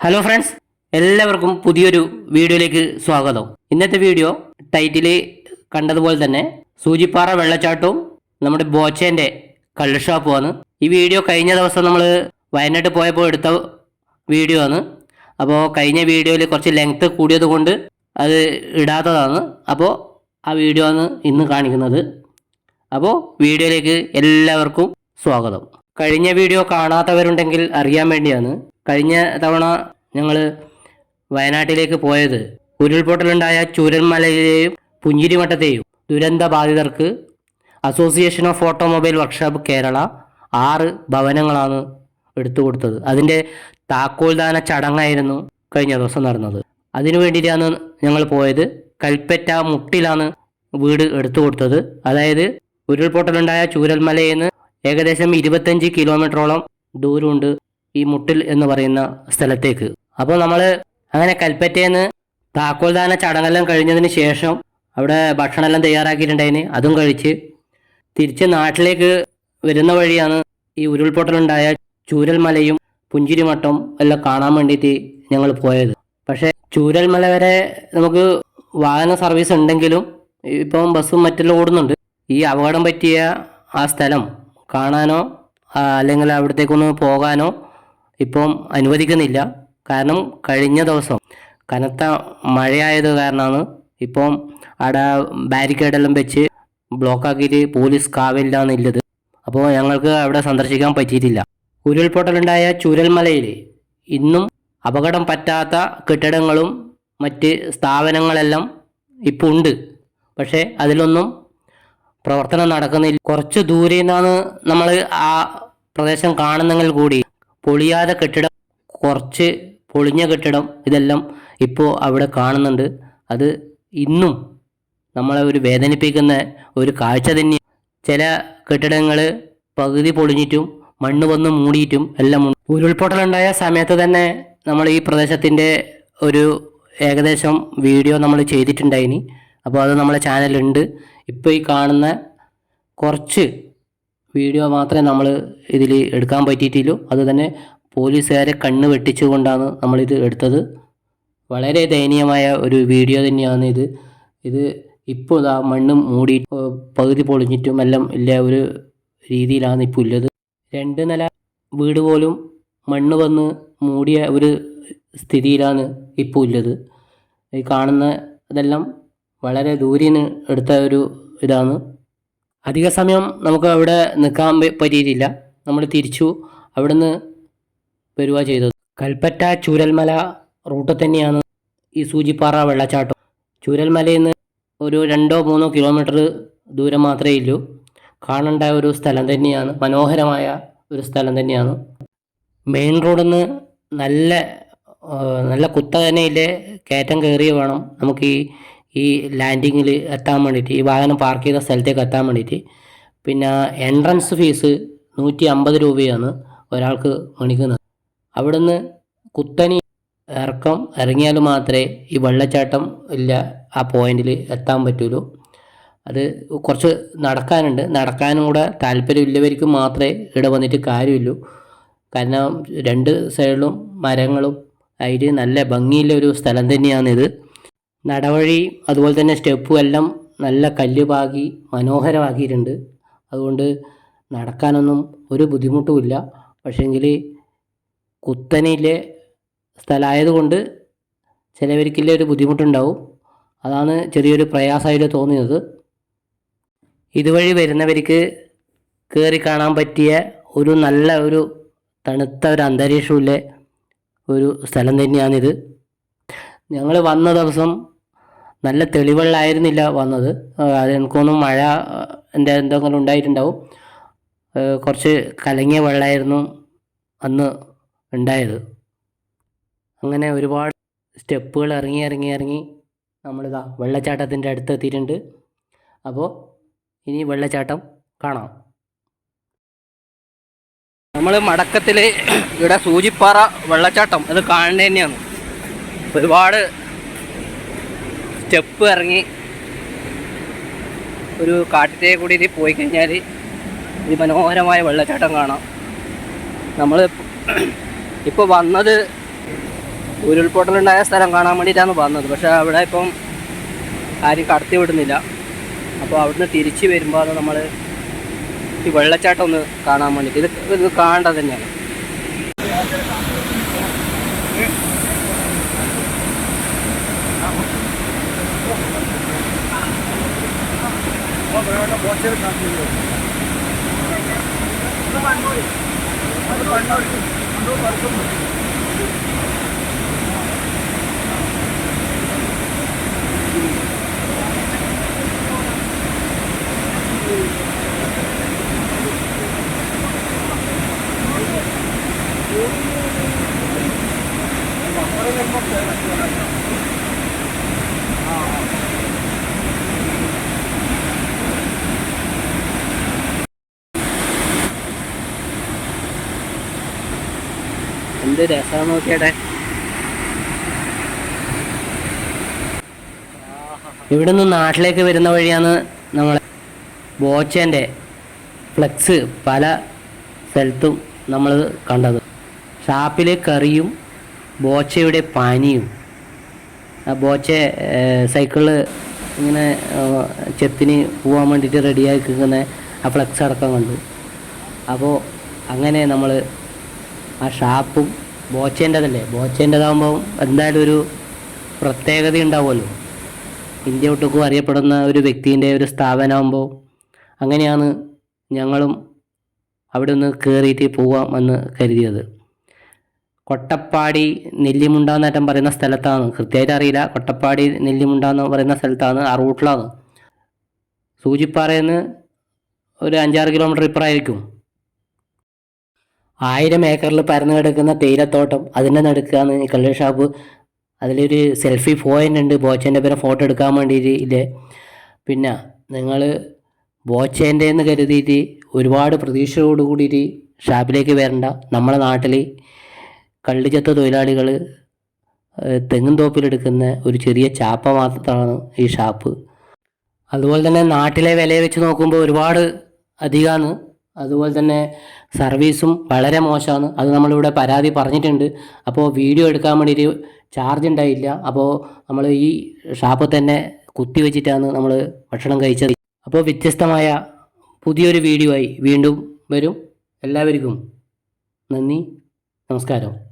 Hello friends എല്ലാവർക്കും പുതിയൊരു വീഡിയോയിലേക്ക് സ്വാഗതം. ഇന്നത്തെ വീഡിയോ ടൈറ്റിൽ കണ്ടതുപോലെ തന്നെ സൂചിപ്പാറ വെള്ളച്ചാട്ടവും നമ്മുടെ ബോച്ചേന്റെ കള്ള് ഷോപ്പുമാണ് ഈ വീഡിയോ കഴിഞ്ഞ ദിവസം നമ്മൾ വയനാട്ടിൽ പോയപ്പോൾ എടുത്ത വീഡിയോ ആണ്. അപ്പോൾ കഴിഞ്ഞ വീഡിയോയിൽ കുറച്ച് ലെങ്ത്ത് കൂടിയത് കൊണ്ട് അത് ഇടാത്തതാണ്. അപ്പോൾ ആ വീഡിയോ ആണ് ഇന്ന് കാണിക്കുന്നത്. അപ്പോൾ വീഡിയോയിലേക്ക് എല്ലാവർക്കും സ്വാഗതം. കഴിഞ്ഞ വീഡിയോ കാണാത്തവരുണ്ടെങ്കിൽ അറിയാൻ വേണ്ടിയാണ് കഴിഞ്ഞ തവണ ഞങ്ങൾ വയനാട്ടിലേക്ക് പോയത്. ഉരുൾപൊട്ടലുണ്ടായ ചൂരന്മലയിലെയും പുഞ്ചിരിമട്ടത്തെയും ദുരന്ത ബാധിതർക്ക് association of automobile workshop Kerala ആറ് ഭവനങ്ങളാണ് എടുത്തു കൊടുത്തത്. അതിന്റെ താക്കോൽദാന ചടങ്ങായിരുന്നു കഴിഞ്ഞ ദിവസം നടന്നത്. അതിനു വേണ്ടിയിട്ടാണ് ഞങ്ങൾ പോയത്. കൽപ്പറ്റ മുട്ടിലാണ് വീട് എടുത്തു കൊടുത്തത്. അതായത് ഉരുൾപൊട്ടലുണ്ടായ ചൂരൽമലയിൽ നിന്ന് ഏകദേശം ഇരുപത്തഞ്ച് കിലോമീറ്ററോളം ദൂരമുണ്ട് ഈ മുട്ടിൽ എന്ന് പറയുന്ന സ്ഥലത്തേക്ക്. അപ്പോൾ നമ്മൾ അങ്ങനെ കൽപ്പറ്റയിൽ നിന്ന് താക്കോൽദാന ചടങ്ങെല്ലാം കഴിഞ്ഞതിന് ശേഷം അവിടെ ഭക്ഷണമെല്ലാം തയ്യാറാക്കിയിട്ടുണ്ടായിന്. അതും കഴിച്ച് തിരിച്ച് നാട്ടിലേക്ക് വരുന്ന വഴിയാണ് ഈ ഉരുൾപൊട്ടലുണ്ടായ ചൂരൽമലയും പുഞ്ചിരിമട്ടം എല്ലാം കാണാൻ വേണ്ടിയിട്ട് ഞങ്ങൾ പോയത്. പക്ഷേ ചൂരൽമല വരെ നമുക്ക് വാഹന സർവീസ് ഉണ്ടെങ്കിലും ഇപ്പം ബസ്സും മറ്റെല്ലാം ഓടുന്നുണ്ട്. ഈ അപകടം പറ്റിയ ആ സ്ഥലം കാണാനോ അല്ലെങ്കിൽ അവിടത്തേക്കൊന്ന് പോകാനോ ഇപ്പം അനുവദിക്കുന്നില്ല. കാരണം കഴിഞ്ഞ ദിവസം കനത്ത മഴയായത് കാരണമാണ് ഇപ്പം അവിടെ ബാരിക്കേഡെല്ലാം വെച്ച് ബ്ലോക്കാക്കിയിട്ട് പോലീസ് കാവില്ലാന്ന് ഇല്ലത്. അപ്പോൾ ഞങ്ങൾക്ക് അവിടെ സന്ദർശിക്കാൻ പറ്റിയിട്ടില്ല. ഉരുൾപൊട്ടലുണ്ടായ ചുരൽമലയിൽ ഇന്നും അപകടം പറ്റാത്ത കെട്ടിടങ്ങളും മറ്റ് സ്ഥാപനങ്ങളെല്ലാം ഇപ്പോൾ ഉണ്ട്. പക്ഷേ അതിലൊന്നും പ്രവർത്തനം നടക്കുന്നില്ല. കുറച്ച് ദൂരെ നിന്നാണ് നമ്മൾ ആ പ്രദേശം കാണുന്നെങ്കിൽ കൂടി പൊളിയാതെ കെട്ടിടം കുറച്ച് പൊളിഞ്ഞ കെട്ടിടം ഇതെല്ലാം ഇപ്പോൾ അവിടെ കാണുന്നുണ്ട്. അത് ഇന്നും നമ്മളെ ഒരു വേദനിപ്പിക്കുന്ന ഒരു കാഴ്ച തന്നെ ചില കെട്ടിടങ്ങൾ പകുതി പൊളിഞ്ഞിട്ടും മണ്ണ് വന്ന് മൂടിയിട്ടും എല്ലാം ഉരുൾപൊട്ടലുണ്ടായ സമയത്ത് തന്നെ നമ്മൾ ഈ പ്രദേശത്തിന്റെ ഒരു ഏകദേശം വീഡിയോ നമ്മൾ ചെയ്തിട്ടുണ്ടായിനി. അപ്പോൾ അത് നമ്മളെ ചാനലുണ്ട് ഇപ്പോൾ ഈ കാണുന്ന കുറച്ച് വീഡിയോ മാത്രമേ നമ്മൾ ഇതിൽ എടുക്കാൻ പറ്റിയിട്ടുള്ളൂ. അത് തന്നെ പോലീസുകാരെ കണ്ണ് വെട്ടിച്ചുകൊണ്ടാണ് നമ്മളിത് എടുത്തത്. വളരെ ദയനീയമായ ഒരു വീഡിയോ തന്നെയാണ് ഇത്. ഇത് ഇപ്പോൾ ഇതാ മണ്ണ് മൂടി പകുതി പൊളിഞ്ഞിട്ടും എല്ലാം ഇല്ല ഒരു രീതിയിലാണ് ഇപ്പോൾ ഉള്ളത്. രണ്ട് നില വീട് പോലും മണ്ണ് വന്ന് മൂടിയ ഒരു സ്ഥിതിയിലാണ് ഇപ്പോൾ ഉള്ളത്. ഈ കാണുന്ന ഇതെല്ലാം വളരെ ദൂരിന് എടുത്ത ഒരു ഇതാണ്. അധിക സമയം നമുക്ക് അവിടെ നിൽക്കാൻ പറ്റിയിട്ടില്ല. നമ്മൾ തിരിച്ചു അവിടുന്ന് വരിക ചെയ്തത്. കൽപ്പറ്റ ചൂരൽമല റൂട്ട് തന്നെയാണ് ഈ സൂചിപ്പാറ വെള്ളച്ചാട്ടം. ചൂരൽമലയിൽ നിന്ന് ഒരു രണ്ടോ മൂന്നോ കിലോമീറ്റർ ദൂരം മാത്രമേ ഉള്ളൂ കാണേണ്ട ഒരു സ്ഥലം തന്നെയാണ്. മനോഹരമായ ഒരു സ്ഥലം തന്നെയാണ്. മെയിൻ റോഡിൽ നിന്ന് നല്ല നല്ല കുത്തകനയിലെ കയറ്റം കയറി വേണം. നമുക്ക് ഈ ഈ ലാൻഡിങ്ങിൽ എത്താൻ വേണ്ടിയിട്ട് ഈ വാഹനം പാർക്ക് ചെയ്ത സ്ഥലത്തേക്ക് എത്താൻ വേണ്ടിയിട്ട് പിന്നെ എൻട്രൻസ് ഫീസ് നൂറ്റി അമ്പത് രൂപയാണ് ഒരാൾക്ക് മണിക്കുന്നത് അവിടുന്ന് കുത്തനി ഇറക്കം ഇറങ്ങിയാൽ മാത്രമേ ഈ വെള്ളച്ചാട്ടം ഇല്ല ആ പോയിന്റിൽ എത്താൻ പറ്റുള്ളൂ. അത് കുറച്ച് നടക്കാനുണ്ട്. നടക്കാനും കൂടെ താല്പര്യമില്ലവർക്ക് മാത്രമേ ഇവിടെ വന്നിട്ട് കാര്യമില്ലൂ കാരണം രണ്ട് സൈഡിലും മരങ്ങളും അതിൽ നല്ല ഭംഗിയുള്ള ഒരു സ്ഥലം തന്നെയാണിത്. നടവഴി അതുപോലെ തന്നെ സ്റ്റെപ്പും എല്ലാം നല്ല കല്ല് പാകി മനോഹരമാക്കിയിട്ടുണ്ട്. അതുകൊണ്ട് നടക്കാനൊന്നും ഒരു ബുദ്ധിമുട്ടുമില്ല പക്ഷേങ്കിൽ കുത്തനയിലെ സ്ഥലമായതുകൊണ്ട് ചിലവർക്കില്ല ഒരു ബുദ്ധിമുട്ടുണ്ടാവും. അതാണ് ചെറിയൊരു പ്രയാസമായിട്ട് തോന്നിയത്. ഇതുവഴി വരുന്നവർക്ക് കയറി കാണാൻ പറ്റിയ ഒരു നല്ല ഒരു തണുത്ത ഒരു അന്തരീക്ഷമുള്ള ഒരു സ്ഥലം തന്നെയാണിത്. ഞങ്ങൾ വന്ന ദിവസം നല്ല തെളിവെള്ളമായിരുന്നില്ല വന്നത്. അത് എനിക്കൊന്നും മഴ എന്റെ എന്തെങ്കിലും ഉണ്ടായിട്ടുണ്ടാവും. കുറച്ച് കലങ്ങിയ വെള്ളമായിരുന്നു അന്ന് ഉണ്ടായത്. അങ്ങനെ ഒരുപാട് സ്റ്റെപ്പുകൾ ഇറങ്ങി ഇറങ്ങി ഇറങ്ങി നമ്മളിതാ വെള്ളച്ചാട്ടത്തിന്റെ അടുത്ത് എത്തിയിട്ടുണ്ട്. അപ്പോൾ ഇനി വെള്ളച്ചാട്ടം കാണാം. നമ്മൾ മടക്കത്തിൽ ഇവിടെ സൂചിപ്പാറ വെള്ളച്ചാട്ടം അത് കാണേണ്ടത് തന്നെയാണ്. ഒരുപാട് സ്റ്റെപ്പ് ഇറങ്ങി ഒരു കാട്ടിലേ കൂടി പോയി കഴിഞ്ഞാൽ ഒരു മനോഹരമായ വെള്ളച്ചാട്ടം കാണാം. നമ്മൾ ഇപ്പോൾ വന്നത് ഉരുൾപൊട്ടലുണ്ടായ സ്ഥലം കാണാൻ വേണ്ടിയിട്ടാണ് വന്നത്. പക്ഷേ അവിടെ ഇപ്പം ആരും കടത്തി വിടുന്നില്ല. അപ്പോൾ അവിടുന്ന് തിരിച്ച് വരുമ്പോൾ നമ്മൾ ഈ വെള്ളച്ചാട്ടം ഒന്ന് കാണാൻ വേണ്ടിയിട്ട് ഇത് ഇത് കാണേണ്ടത് തന്നെയാണ്. പ്രയോഗം പോസ്റ്റർ കാണിക്കുന്നത് അത് കണ്ണൂർ കണ്ണൂർ എന്ത് രസമാണ് നോക്കിയാട്ടെ ഇവിടെ നിന്ന് നാട്ടിലേക്ക് വരുന്ന വഴിയാണ് നമ്മൾ ബോച്ചേന്റെ ഫ്ലെക്സ് പല സ്ഥലത്തും നമ്മൾ കണ്ടത്. ഷാപ്പിലെ കറിയും ബോച്ചയുടെ പാനിയും. ആ ബോച്ച സൈക്കിൾ ഇങ്ങനെ ചെത്തിന് പോകാൻ വേണ്ടിയിട്ട് റെഡിയാക്കി നിൽക്കുന്ന ആ ഫ്ലെക്സ് അടക്കം കണ്ടു. അപ്പോൾ അങ്ങനെ നമ്മൾ ആ ഷാപ്പും ബോച്ചേന്റെതല്ലേ? ബോച്ചേന്റെതാകുമ്പോൾ എന്തായാലും ഒരു പ്രത്യേകത ഉണ്ടാവുമല്ലോ ഇന്ത്യ ഒട്ടുക്കും അറിയപ്പെടുന്ന ഒരു വ്യക്തിന്റെ ഒരു സ്ഥാപനമാകുമ്പോൾ അങ്ങനെയാണ് ഞങ്ങളും അവിടെ നിന്ന് കയറിയിട്ട് പോവാം എന്ന് കരുതിയത്. കൊട്ടപ്പാടി നെല്ലിമുണ്ട എന്നേറ്റം പറയുന്ന സ്ഥലത്താണ്. കൃത്യമായിട്ട് അറിയില്ല. കൊട്ടപ്പാടി നെല്ലിമുണ്ട എന്ന് പറയുന്ന സ്ഥലത്താണ്. ആ റൂട്ടിലാണ്. സൂചിപ്പാറയിൽ നിന്ന് ഒരു അഞ്ചാറ് കിലോമീറ്റർ ഇപ്പുറമായിരിക്കും. ആയിരം ഏക്കറിൽ പരന്നു കിടക്കുന്ന തേയിലത്തോട്ടം അതിന്റെ നടുക്കാണ് ഈ കള്ള് ഷാപ്പ് അതിലൊരു സെൽഫി പോയിന്റ് ഉണ്ട് ബോച്ചേന്റെ പേരെ ഫോട്ടോ എടുക്കാൻ വേണ്ടിയിട്ട് ഇല്ലേ പിന്നെ നിങ്ങൾ ബോച്ചേന്റെ എന്ന് കരുതിയിട്ട് ഒരുപാട് പ്രതീക്ഷയോട് കൂടിയിട്ട് ഷാപ്പിലേക്ക് വരണ്ട. നമ്മുടെ നാട്ടിൽ കള്ളിച്ചത്ത തൊഴിലാളികൾ തെങ്ങും തോപ്പിലെടുക്കുന്ന ഒരു ചെറിയ ചാപ്പ മാത്രമാണ് ഈ ഷാപ്പ്. അതുപോലെ തന്നെ നാട്ടിലെ വില വെച്ച് നോക്കുമ്പോൾ ഒരുപാട് അധികമാണ് അതുപോലെ തന്നെ സർവീസും വളരെ മോശമാണ്. അത് നമ്മളിവിടെ പരാതി പറഞ്ഞിട്ടുണ്ട്. അപ്പോൾ വീഡിയോ എടുക്കാൻ വേണ്ടിയിട്ട് ചാർജ് ഉണ്ടായില്ല. അപ്പോൾ നമ്മൾ ഈ ഷാപ്പിൽ തന്നെ കുത്തി വെച്ചിട്ടാണ് നമ്മൾ ഭക്ഷണം കഴിച്ചത്. അപ്പോൾ വ്യത്യസ്തമായ പുതിയൊരു വീഡിയോ ആയി വീണ്ടും വരും. എല്ലാവർക്കും നന്ദി. നമസ്കാരം.